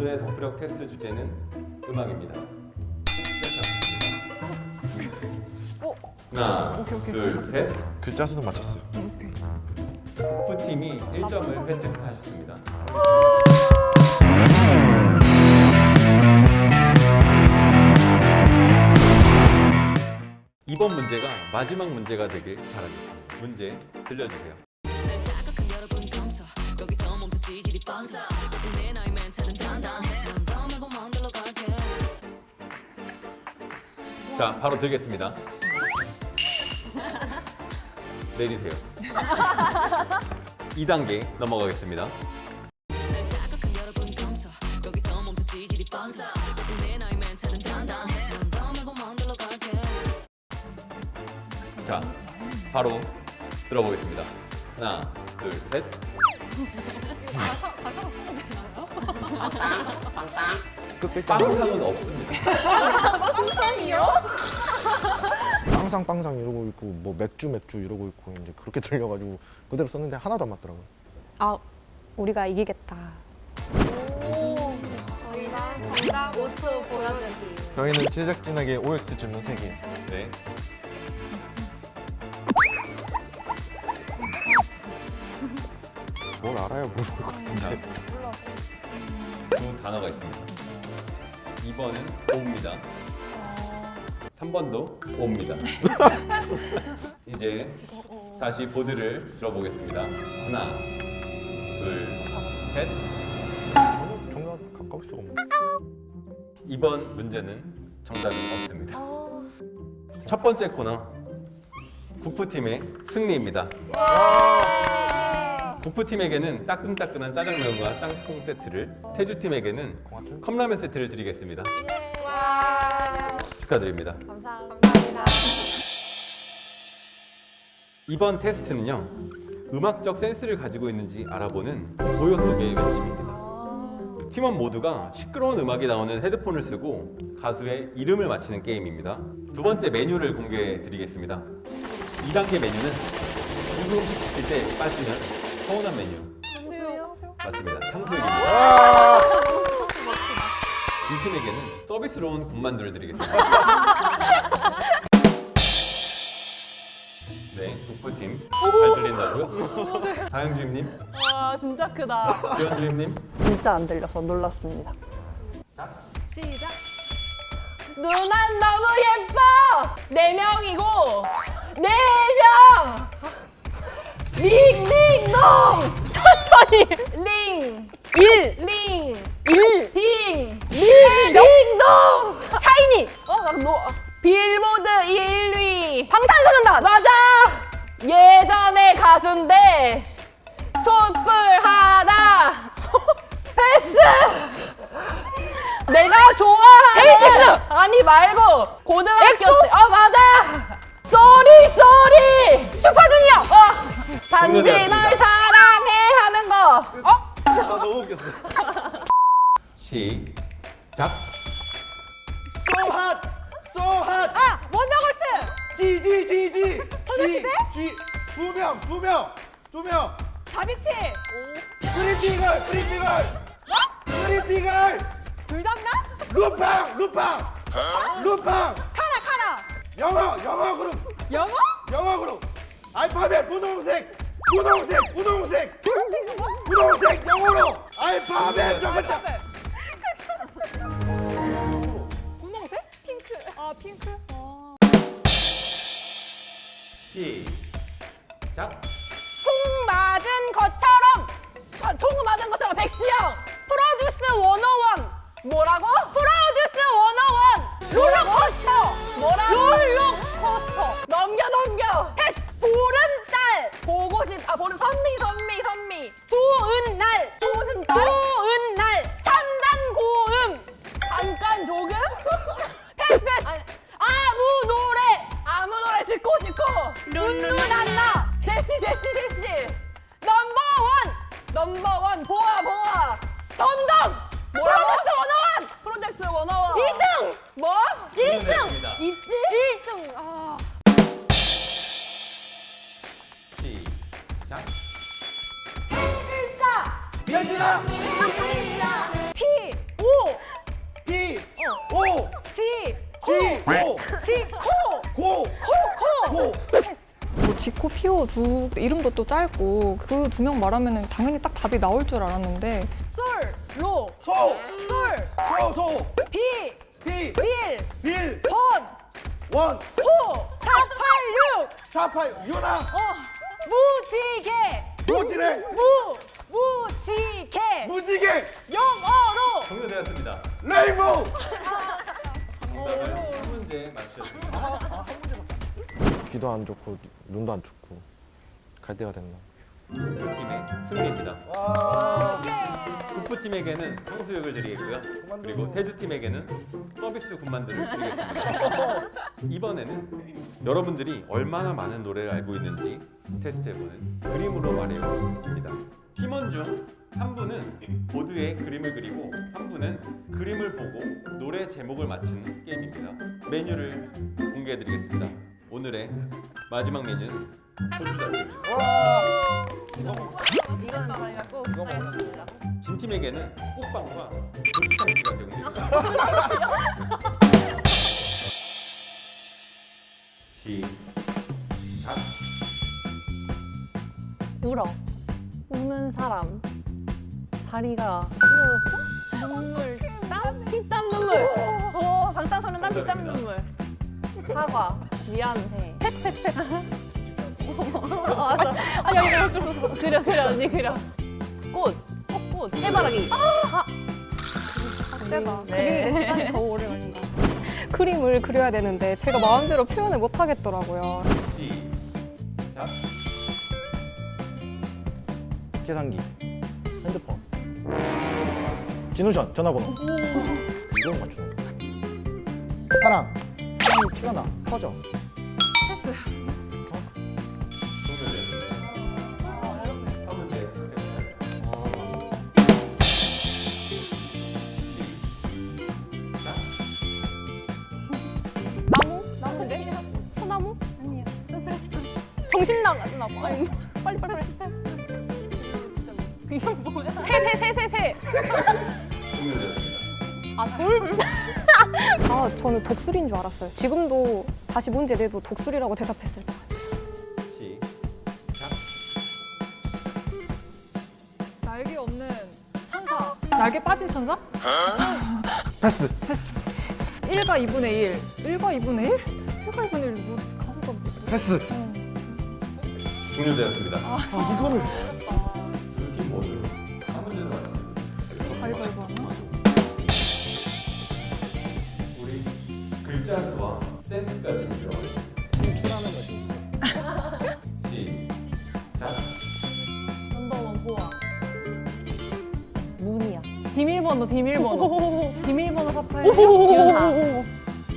오늘의 덕후력 테스트 주제는 음악입니다. 어? 하나, 오케이, 오케이. 둘, 셋. 글자 수도 맞췄어요. 후팀이 1점을 획득하셨습니다. 이번 문제가 마지막 문제가 되길 바랍니다. 문제 들려주세요. 날 자극한 여러분 감사 거기서 멈춰 찌질이 뻔서 내 나의 자, 바로 들겠습니다. 내리세요. 2단계 넘어가겠습니다. 날 자극한 여러분 감사 거기서 멈춰 찌질이 뻔서 내 나의 멘탈은 단단해 넌 덤을 보면 들러 갈게 자, 바로 들어보겠습니다. 하나, 둘, 셋. 빵상은 없습니다. 빵상 빵상 이러고 있고 뭐 맥주 맥주 이러고 있고 이제 그렇게 들려가지고 그대로 썼는데 하나도 안 맞더라고요. 아, 우리가 이기겠다. 정답 5초 보여주기. 저희는 제작진에게 OX 질문 3개. 네. 뭘 알아야 모를 것 같은데. 두 단어가 있습니다. 2번은 오입니다. 3번도 오입니다. 이제 다시 보드를 들어보겠습니다. 하나, 둘, 셋. 정답 가까울 수가 없네. 이번 문제는 정답이 없습니다. 첫 번째 코너 국부팀의 승리입니다. 국부팀에게는 따끈따끈한 짜장면과 짬뽕 세트를, 태주팀에게는? 컵라면 세트를 드리겠습니다. 축하드립니다. 감사합니다. 이번 테스트는요, 음악적 센스를 가지고 있는지 알아보는 고요 속의 외침입니다. 팀원 모두가 시끄러운 음악이 나오는 헤드폰을 쓰고 가수의 이름을 맞히는 게임입니다. 두 번째 메뉴를 공개해 드리겠습니다. 2단계 메뉴는 음식 시킬 때 빠지는 서운한 메뉴. 맞습니다. 탕수육입니다. 진 팀에게는 서비스로 온 군만두를 드리겠습니다. 네, 북부팀 잘 들린다고요? 다영주임님, 와 진짜 크다. 주현주임님, 진짜 안 들려서 놀랐습니다. 시작. 누난 너무 예뻐. 네 명이고 네 명. 링링동 천천히 링. 일, 링, 일, 딩, 링, 링동, 샤이니. 어, 나 노. 빌보드 1위. 방탄소년단. 맞아. 예전의 가수인데 촛불하다. 패스. 내가 좋아하는 에이티스 아니 말고 고등학교 때. 어 맞아. 쏘리 쏘리 슈퍼주니어. 어. 단지 널 사랑해 하는 거. 어? 아 너무 웃겼어. 시작. 소핫 소핫 아 원더걸스. 지지 지지 지지 두명 두명두명 다비치. 프리티걸 프리티걸 프리티걸 불장난? 루팡 루팡 루팡 카라 카라. 영어 영어 그룹 영어? 영어 그룹 알파벳 분홍색 분홍색 분홍색 분홍색 영어로 알파벳 첫 번째 분홍색? 핑크. 아 핑크. 어. 시작. 총 맞은 것처럼 저- 총 맞은 것처럼 백지영 프로듀스 101 뭐라고? 프로듀스 101 롤러코스터 뭐라고? 롤러 싶아 보름 선미 선미 선미. 좋은 날. 좋은 날. 좋은 날. 3단 고음. 잠깐 조금? 패스 아니, 아무 노래. 아무 노래 듣고 싶고. 눈누난 나. 대시 대시 대시. 넘버 원. 넘버 원. 보아 보아. 덤덤 티오 두 이름도 또 짧고 그 두 명 말하면 당연히 딱 답이 나올 줄 알았는데 솔, 로, 소! 솔, 소! 소! 비, 비! 밀, 빌! 번, 원! 호, 사팔육, 사팔! 유나! 어, 무지개, 무지랭! 무, 무지개, 무지개! 영어로 종료되었습니다. 레인보우! 정답은 한 문제 맞추셨습니다. 귀도 안 좋고 눈도 안 좋고 갈 때가 됐나 후프팀의 승리입니다. 후프팀에게는 탕수육을 드리겠고요. 그리고 태주팀에게는 서비스 군만두를 드리겠습니다. 이번에는 여러분들이 얼마나 많은 노래를 알고 있는지 테스트해보는 그림으로 말해요입니다. 팀원 중 한 분은 보드에 그림을 그리고 한 분은 그림을 보고 노래 제목을 맞추는 게임입니다. 메뉴를 공개해드리겠습니다. 오늘의 마지막 메뉴는 소주잡입니다. 이건 저희가 꼭 하겠습니다. 진 팀에게는 꽃빵과 고추참치가 제공됩니다. 시작. 울어. 우는 사람. 다리가 찢어졌어? 눈물, 땀? 피땀 눈물. 오, 방탄소년단 피땀 눈물. 사과. 미안해. 패스, 패스, 패스. 어, 알았어. 아, 여기 내가 좀 그려, 그려, 언니 그려. 꽃. 어, 꽃. 해바라기. 아! 박대가 네. 그리는 시간이 더 오래 걸린다. 그림을 그려야 되는데 제가 마음대로 표현을 못 하겠더라고요. 시작. 계산기 핸드폰 진우션 전화번호 이건 맞추는 거야 사랑 티가 나 터져 나무? 나무인데? 소나무? 아니야. 정신 나갔나 봐. 아니, 빨리 빨리 빨리. 이게 뭐야? 새, 새, 새, 새, 새. 종료되었습니다. 아, 돌? 아, 저는 독수리인 줄 알았어요. 지금도 다시 문제 내도 독수리라고 대답했을 때. 시작. 날개 없는 천사 날개 빠진 천사? 패스 1과 2분의 1 1과 2분의 1? 1과 2분의 1 뭐, 가사가 뭐 패스 종료되었습니다. 아, 이거를 문제도 맞추셨습니다. 가위바위보 하나? 글자 수와 댄스까지 들어가겠습니다. 출하는 거지 시작. 넘버원 보아. 문이야. 비밀번호, 비밀번호. 비밀번호 사파이 윤하.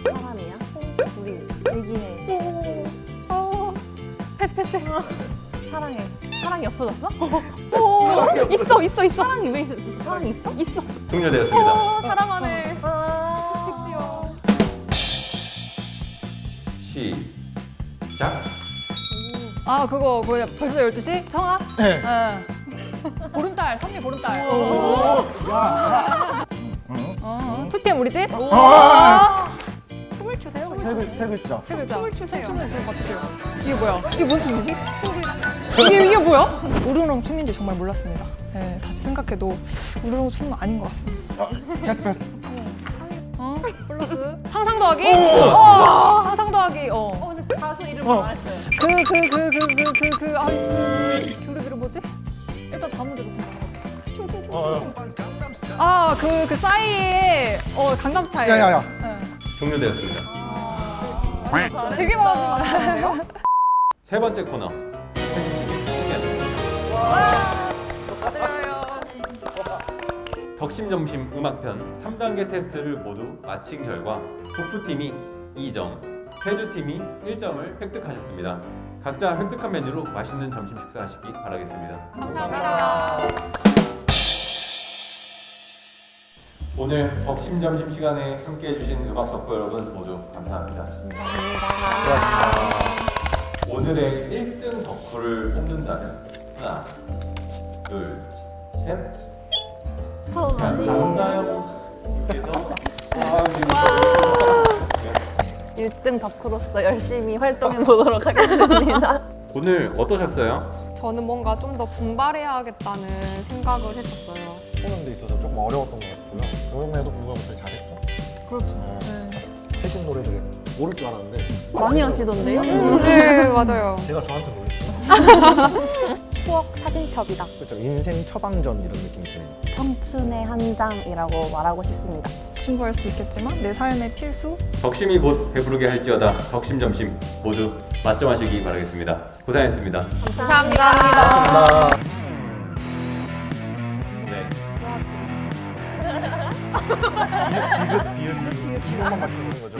사람이야? 우리 얘기해. 어. 패스, 패스, 패스. 사랑해. 사랑이 없어졌어? 오, 있어, 있어, 있어. 사랑이 왜 있어? 사랑이 있어? 있어. 종료되었습니다. 어, 사랑하네. 시작. 아 그거 뭐야 벌써 12시? 청아? 네. 네. 보름달 선미 보름달 야 어, 2PM 우리 집? 춤을 추세요. 세, 글, 세 글자 세 글자 춤을 추세요. 춤을 좀 맞춰줘요 이게 뭐야? 이게 뭔 춤이지? 이게, 이게 뭐야? 우르렁 춤인지 정말 몰랐습니다 네, 다시 생각해도 우르렁 춤은 아닌 것 같습니다 어, 패스 패스 어? 플러스 상상 더하기? 오! 어, 더하기 어. 어, 근데 가수 이름 어. 말했어요. 그 그 그 그 그 그그 아이 그 그룹 이름 뭐지? 일단 다음 문제로 춤춤춤 어, 아그 그 싸이의 어 강남 스타일 야야야 네. 종료되었습니다. 되게 많아요 세 번째 코너. 축하드려요. 덕심 점심 음악편 3단계 테스트를 모두 마친 결과 북부팀이 2점, 태주팀이 1점을 획득하셨습니다. 각자 획득한 메뉴로 맛있는 점심 식사하시기 바라겠습니다. 감사합니다. 오늘 덕심 점심 시간에 함께 해주신 음악 덕후 여러분 모두 감사합니다. 오늘의 1등 덕후를 뽑는다면 하나, 둘, 셋. 자, 강 1등 덕후로서 열심히 활동해 보도록 하겠습니다. 오늘 어떠셨어요? 저는 뭔가 좀 더 분발해야겠다는 생각을 했었어요. 보는 데 있어서 조금 어려웠던 것 같고요. 그럼에도 불구하고 되게 잘했어. 그렇죠. 어, 네. 최신 노래들 모를 줄 알았는데 많이 하시던데요? 네, 맞아요. 제가 저한테 놀랐어요. 추억 사진첩이다. 그렇죠. 인생 처방전 이런 느낌이 드네요. 청춘의 한 장이라고 말하고 싶습니다. 친구할 수 있겠지만 내 삶의 필수 덕심이 곧 배부르게 할지어다 덕심 점심 모두 맛점하시기 바라겠습니다. 고생하셨습니다. 감사합니다. 네. 비긋 비긋 이것만 맞추는 거죠.